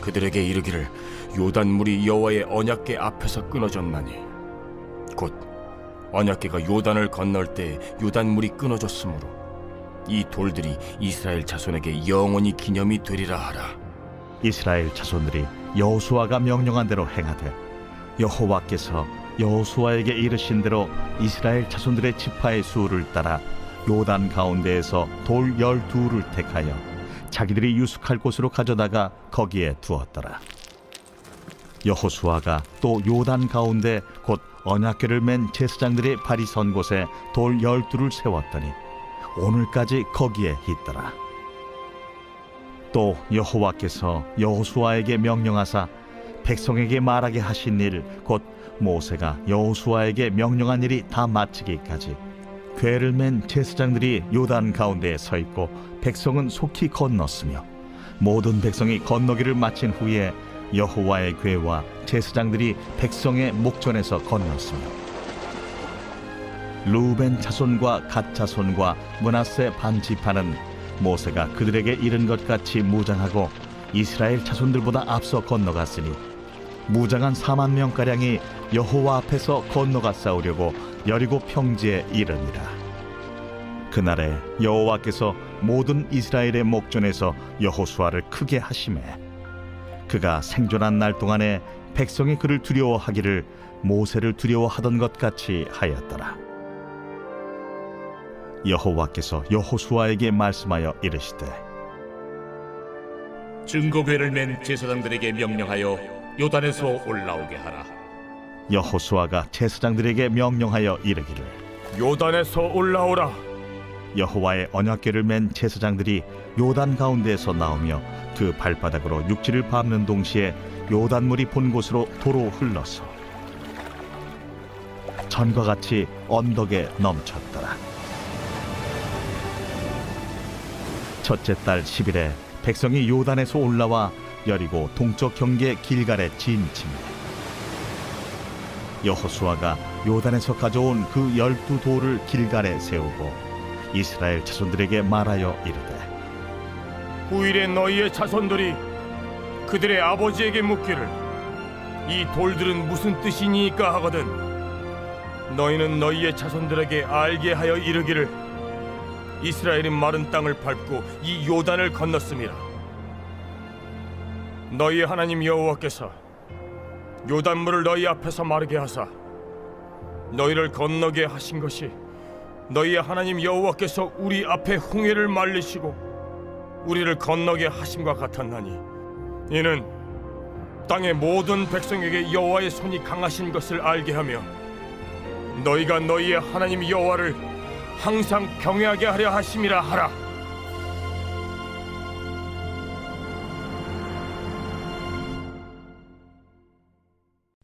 그들에게 이르기를 요단물이 여호와의 언약궤 앞에서 끊어졌나니 곧 언약궤가 요단을 건널 때 요단물이 끊어졌으므로 이 돌들이 이스라엘 자손에게 영원히 기념이 되리라 하라. 이스라엘 자손들이 여호수아가 명령한 대로 행하되 여호와께서 여호수아에게 이르신 대로 이스라엘 자손들의 지파의 수를 따라 요단 가운데에서 돌 열두를 택하여 자기들이 유숙할 곳으로 가져다가 거기에 두었더라. 여호수아가 또 요단 가운데 곧 언약궤를 맨 제사장들의 발이 선 곳에 돌 열두를 세웠더니 오늘까지 거기에 있더라. 또 여호와께서 여호수아에게 명령하사 백성에게 말하게 하신 일 곧 모세가 여호수아에게 명령한 일이 다 마치기까지 궤를 맨 제사장들이 요단 가운데에 서 있고 백성은 속히 건넜으며 모든 백성이 건너기를 마친 후에 여호와의 궤와 제사장들이 백성의 목전에서 건넜으며 루벤 자손과 갓 자손과 문하세 반 지파는 모세가 그들에게 이른 것 같이 무장하고 이스라엘 자손들보다 앞서 건너갔으니 무장한 4만 명 가량이 여호와 앞에서 건너가 싸우려고 여리고 평지에 이르니라. 그날에 여호와께서 모든 이스라엘의 목전에서 여호수아를 크게 하심에 그가 생존한 날 동안에 백성이 그를 두려워하기를 모세를 두려워하던 것 같이 하였더라. 여호와께서 여호수아에게 말씀하여 이르시되 증거궤를 맨 제사장들에게 명령하여 요단에서 올라오게 하라 여호수아가 제사장들에게 명령하여 이르기를 요단에서 올라오라. 여호와의 언약궤를 맨 제사장들이 요단 가운데에서 나오며 그 발바닥으로 육지를 밟는 동시에 요단물이 본 곳으로 도로 흘러서 전과 같이 언덕에 넘쳤더라. 첫째 달 10일에 백성이 요단에서 올라와 여리고 동쪽 경계 길갈에 진침해 여호수아가 요단에서 가져온 그 열두 돌을 길갈에 세우고 이스라엘 자손들에게 말하여 이르되 후일에 너희의 자손들이 그들의 아버지에게 묻기를 이 돌들은 무슨 뜻이니까 하거든 너희는 너희의 자손들에게 알게 하여 이르기를 이스라엘이 마른 땅을 밟고 이 요단을 건넜음이라 너희의 하나님 여호와께서 요단물을 너희 앞에서 마르게 하사. 너희를 건너게 하신 것이 너희의 하나님 여호와께서 우리 앞에 홍해를 말리시고 우리를 건너게 하심과 같았나니 이는 땅의 모든 백성에게 여호와의 손이 강하신 것을 알게 하며 너희가 너희의 하나님 여호와를 항상 경외하게 하려 하심이라 하라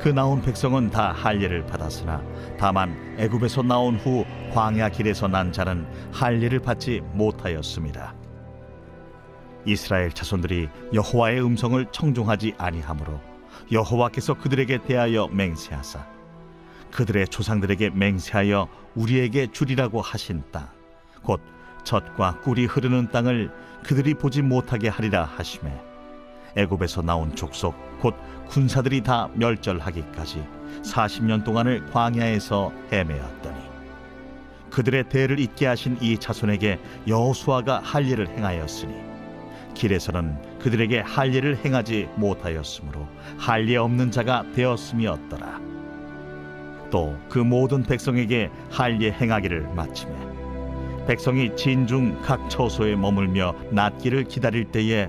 그 나온 백성은 다 할례를 받았으나 다만 애굽에서 나온 후 광야 길에서 난 자는 할례를 받지 못하였습니다. 이스라엘 자손들이 여호와의 음성을 청종하지 아니하므로 여호와께서 그들에게 대하여 맹세하사 그들의 조상들에게 맹세하여 우리에게 주리라고 하신 땅 곧 젖과 꿀이 흐르는 땅을 그들이 보지 못하게 하리라 하심에 애굽에서 나온 족속 곧 군사들이 다 멸절하기까지 40년 동안을 광야에서 헤매었더니 그들의 대를 잇게 하신 이 자손에게 여호수아가 할례를 행하였으니 길에서는 그들에게 할례를 행하지 못하였으므로 할례 없는 자가 되었음이었더라. 또 그 모든 백성에게 할례 행하기를 마침에 백성이 진중 각 처소에 머물며 낫기를 기다릴 때에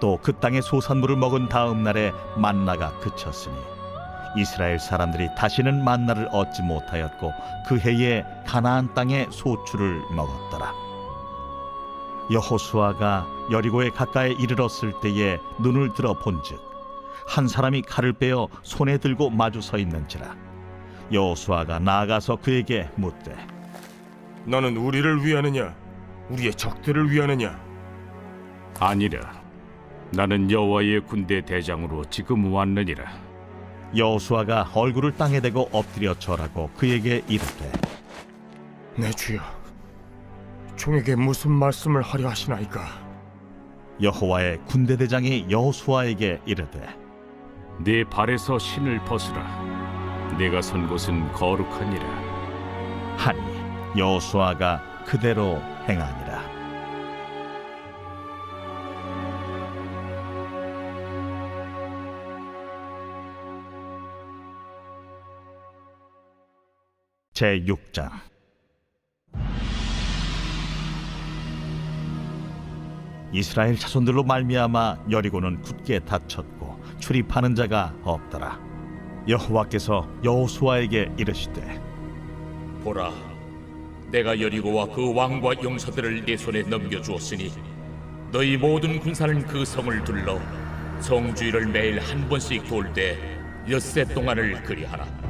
또 그 땅의 소산물을 먹은 다음 날에 만나가 그쳤으니 이스라엘 사람들이 다시는 만나를 얻지 못하였고 그 해에 가나안 땅의 소출을 먹었더라. 여호수아가 여리고에 가까이 이르렀을 때에 눈을 들어 본즉 한 사람이 칼을 빼어 손에 들고 마주 서 있는지라. 여호수아가 나아가서 그에게 묻되 너는 우리를 위하느냐? 우리의 적들을 위하느냐? 아니라 나는 여호와의 군대 대장으로 지금 왔느니라. 여호수아가 얼굴을 땅에 대고 엎드려 절하고 그에게 이르되 내 주여 종에게 무슨 말씀을 하려 하시나이까? 여호와의 군대 대장이 여호수아에게 이르되 네 발에서 신을 벗으라. 내가 선 곳은 거룩하니라. 하니 여호수아가 그대로 행하니라 제 6장 이스라엘 자손들로 말미암아 여리고는 굳게 닫혔고 출입하는 자가 없더라 여호와께서 여호수아에게 이르시되 보라, 내가 여리고와 그 왕과 용사들을 내 손에 넘겨 주었으니 너희 모든 군사는 그 성을 둘러 성주의를 매일 한 번씩 돌 때 엿새 동안을 그리하라.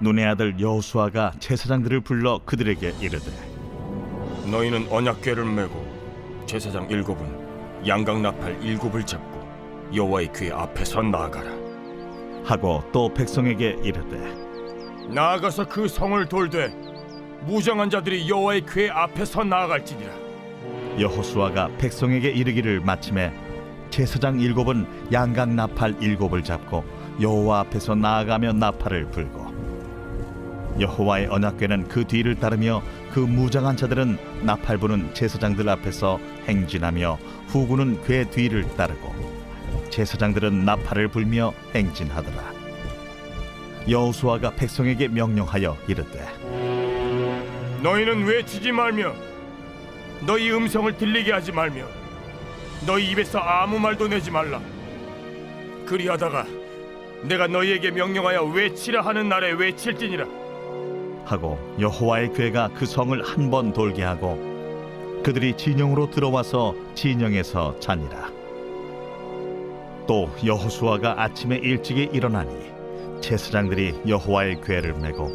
눈의 아들 여호수아가 제사장들을 불러 그들에게 이르되 너희는 언약궤를 메고 제사장 일곱은 양각 나팔 일곱을 잡고 여호와의 귀 앞에서 나아가라. 하고 또 백성에게 이르되 나아가서 그 성을 돌되 무장한 자들이 여호와의 궤 앞에서 나아갈지니라. 여호수아가 백성에게 이르기를 마침에 제사장 일곱은 양각 나팔 일곱을 잡고 여호와 앞에서 나아가며 나팔을 불고 여호와의 언약궤는 그 뒤를 따르며 그 무장한 자들은 나팔 부는 제사장들 앞에서 행진하며 후구는 궤 뒤를 따르고 제사장들은 나팔을 불며 행진하더라. 여호수아가 백성에게 명령하여 이르되 너희는 외치지 말며 너희 음성을 들리게 하지 말며 너희 입에서 아무 말도 내지 말라. 그리하다가 내가 너희에게 명령하여 외치라 하는 날에 외칠지니라 하고 여호와의 괴가 그 성을 한 번 돌게 하고 그들이 진영으로 들어와서 진영에서 자니라. 또 여호수아가 아침에 일찍이 일어나니 제사장들이 여호와의 괴를 메고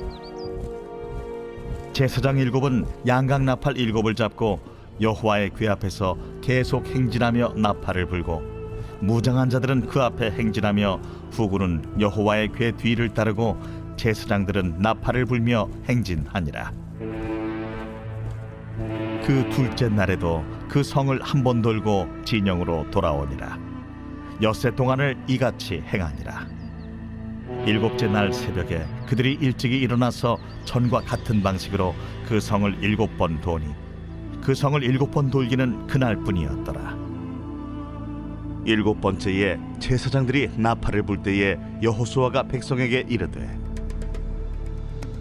제사장 일곱은 양각 나팔 일곱을 잡고 여호와의 궤 앞에서 계속 행진하며 나팔을 불고 무장한 자들은 그 앞에 행진하며 후군은 여호와의 궤 뒤를 따르고 제사장들은 나팔을 불며 행진하니라. 그 둘째 날에도 그 성을 한 번 돌고 진영으로 돌아오니라. 엿새 동안을 이같이 행하니라. 일곱째 날 새벽에 그들이 일찍이 일어나서 전과 같은 방식으로 그 성을 일곱 번 도니 그 성을 일곱 번 돌기는 그날뿐이었더라. 일곱 번째에 제사장들이 나팔을 불 때에 여호수아가 백성에게 이르되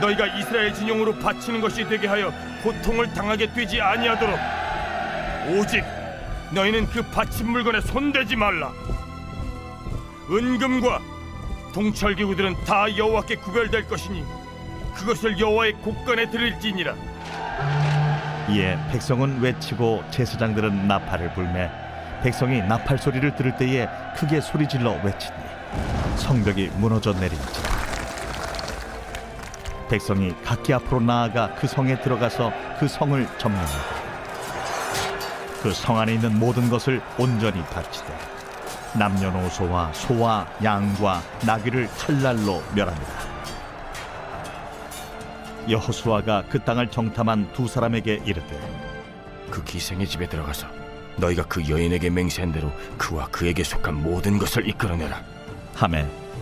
너희가 이스라엘 진영으로 바치는 것이 되게 하여 고통을 당하게 되지 아니하도록 오직 너희는 그 바친 물건에 손대지 말라. 은금과 동철기구들은 다 여호와께 구별될 것이니 그것을 여호와의 곳간에 드릴지니라. 이에 백성은 외치고 제사장들은 나팔을 불매 백성이 나팔 소리를 들을 때에 크게 소리질러 외치니 성벽이 무너져 내린지라 백성이 각기 앞으로 나아가 그 성에 들어가서 그 성을 점령하고 그 성 안에 있는 모든 것을 온전히 바치되 남녀노소와 소와 양과 나귀를 칼날로 멸합니다. 여호수아가 그 땅을 정탐한 두 사람에게 이르되 그 기생의 집에 들어가서 너희가 그 여인에게 맹세한 대로 그와 그에게 속한 모든 것을 이끌어내라. 함에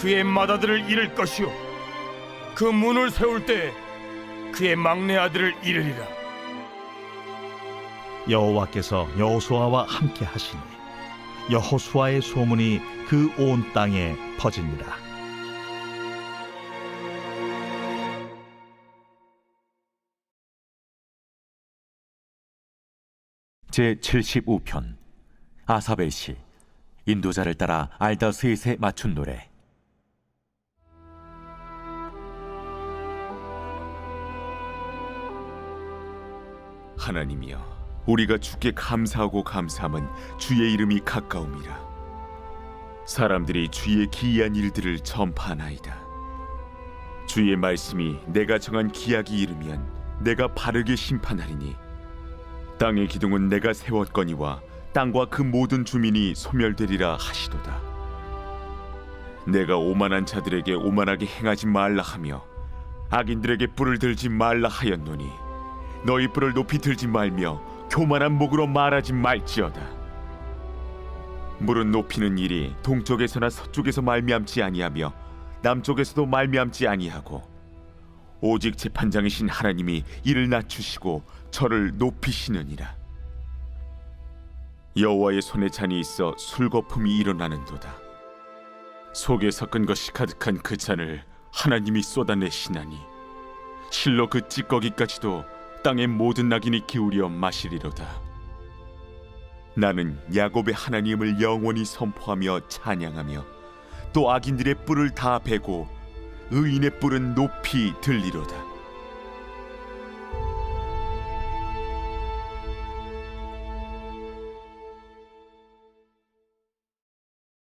그의 마다들을 잃을 것이요 그 문을 세울 때 그의 막내 아들을 잃으리라. 여호와께서 여호수아와 함께 하시니 여호수아의 소문이 그 온 땅에 퍼지니라. 제 75편 아사벨 시 인도자를 따라 알다 스윗에 맞춘 노래 하나님이여 우리가 주께 감사하고 감사함은 주의 이름이 가까움이라. 사람들이 주의 기이한 일들을 전파하나이다. 주의 말씀이 내가 정한 기약이 이르면 내가 바르게 심판하리니 땅의 기둥은 내가 세웠거니와 땅과 그 모든 주민이 소멸되리라 하시도다. 내가 오만한 자들에게 오만하게 행하지 말라 하며 악인들에게 뿔을 들지 말라 하였노니 너희 뿔을 높이 들지 말며 교만한 목으로 말하지 말지어다. 물은 높이는 일이 동쪽에서나 서쪽에서 말미암지 아니하며 남쪽에서도 말미암지 아니하고 오직 재판장이신 하나님이 이를 낮추시고 저를 높이시느니라. 여호와의 손에 잔이 있어 술거품이 일어나는도다. 속에 섞은 것이 가득한 그 잔을 하나님이 쏟아내시나니 실로 그 찌꺼기까지도 땅의 모든 낙인이 기울여 마시리로다. 나는 야곱의 하나님을 영원히 선포하며 찬양하며 또 악인들의 뿔을 다 베고 의인의 뿔은 높이 들리로다.